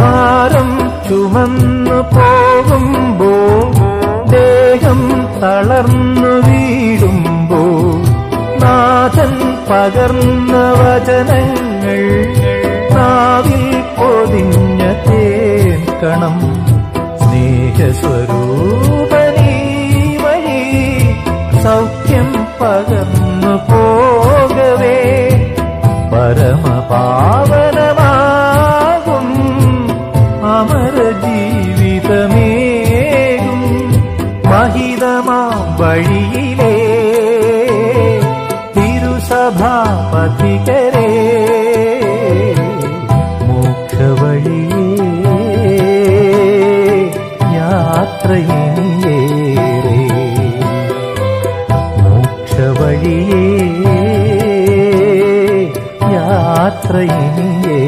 ഭാരം ചുമന്നു പോകുമ്പോ ദേഹം തളർന്നു വീടുമ്പോ നാഥൻ പകർന്ന വചനങ്ങൾ നാവിൽ പൊതിഞ്ഞ തേക്കണം സ്നേഹസ്വരൂപനി വഴി സൗഖ്യം പകർന്നു പോകവേ. പരമപാവ സഹിതമാം വഴിയിലേ തിരുസഭാപതികരേ മോക്ഷവഴിയേ യാത്രയിലേറെ മോക്ഷവഴിയേ യാത്രയിലേ